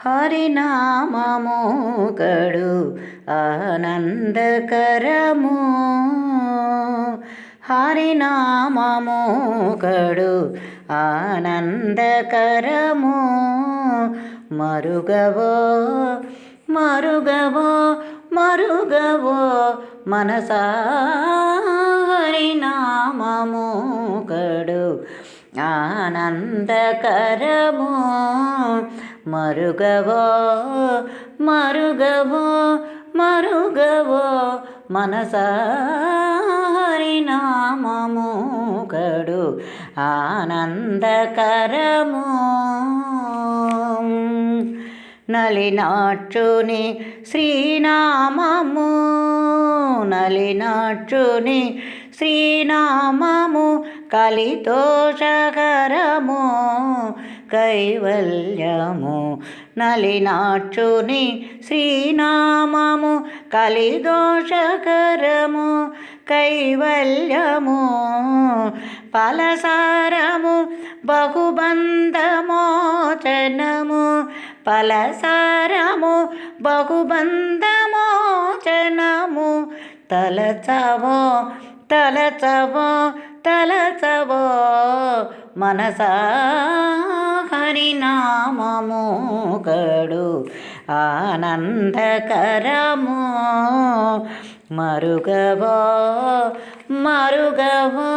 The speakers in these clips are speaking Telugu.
హరినామము గడు ఆనందకరము. హరినామము గడు ఆనందకరము. మరుగవో మరుగవో మరుగవో మనసా. హరినామము గడు ఆనందకరము. మరుగవో మరుగవో మరుగవో మనసారినామము కడు ఆనందకరము. నలినాచుని శ్రీనామము నలినాచుని శ్రీనామము కలితోషకరము కైవల్యము నలినాచుని శ్రీనామము కలిదోషకరము కైవల్యము పలసారము బహుబంధమోచనము పలసారము బహుబంధమోచనము తలచవో తలచవో తలచవో మనసా హరినామము ఆనందకరము. మరుగవో మరుగవో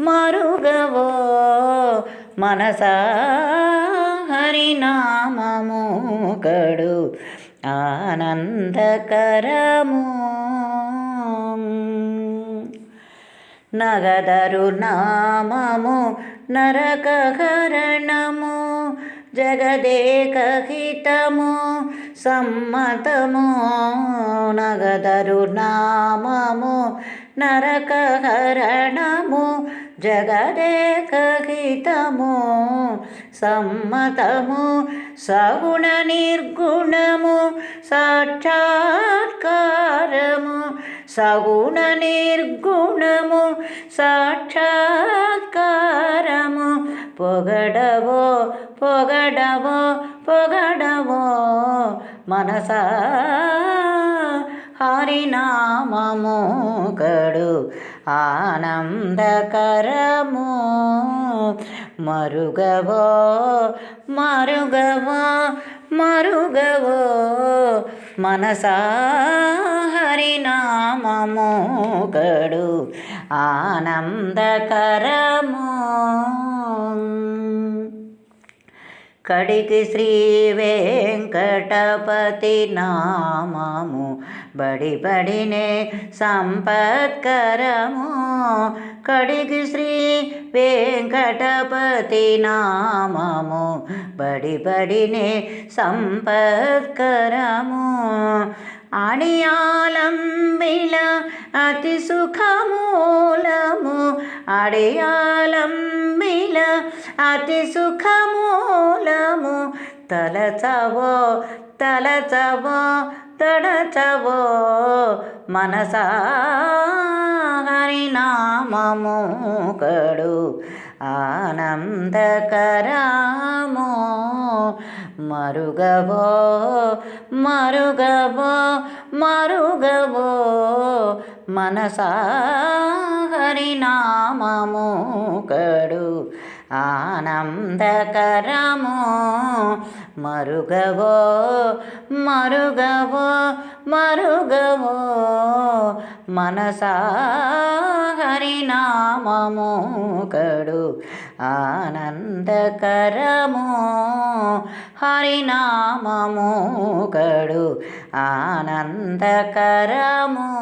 మరుగవో మనసా హరినామము కడు ఆనందకరము. నగదరు నామము నరకహరణము జగదేకహితము సమ్మతము. నగదరు నామము నరకహరణము జగదేకహితము సమ్మతము. సగుణ నిర్గుణము సాక్షాత్కారము సగుణ నిర్గుణము సాక్షాత్కారము. పొగడవో పొగడవో పొగడవో మనసా హరినామము కడు ఆనందకరము. మరుగవో మరుగవో మరుగవో మనసా హరినామము గడు ఆనందకరము. కడికి శ్రీ వెంకటపతి నామము బడి బడినే సంపత్కరము. కడికి శ్రీ వెంకటపతి నామము బడి బడినే సంపత్కరము. అడియాలంబిల అతి సుఖమూలము. అడియాలంబిల అతి సుఖమూలము. తలచవో తలచవో తడచవో మనసా హరినామము కడు. ఆనందకరము మరుగవో మరుగవో మరుగవో మనసా హరినామము కడు. ఆనందకరము. మరుగవో మరుగవో మరుగవో. మనసా హరినామము కడు. ఆనందకరము హరినామము కడు. ఆనందకరము.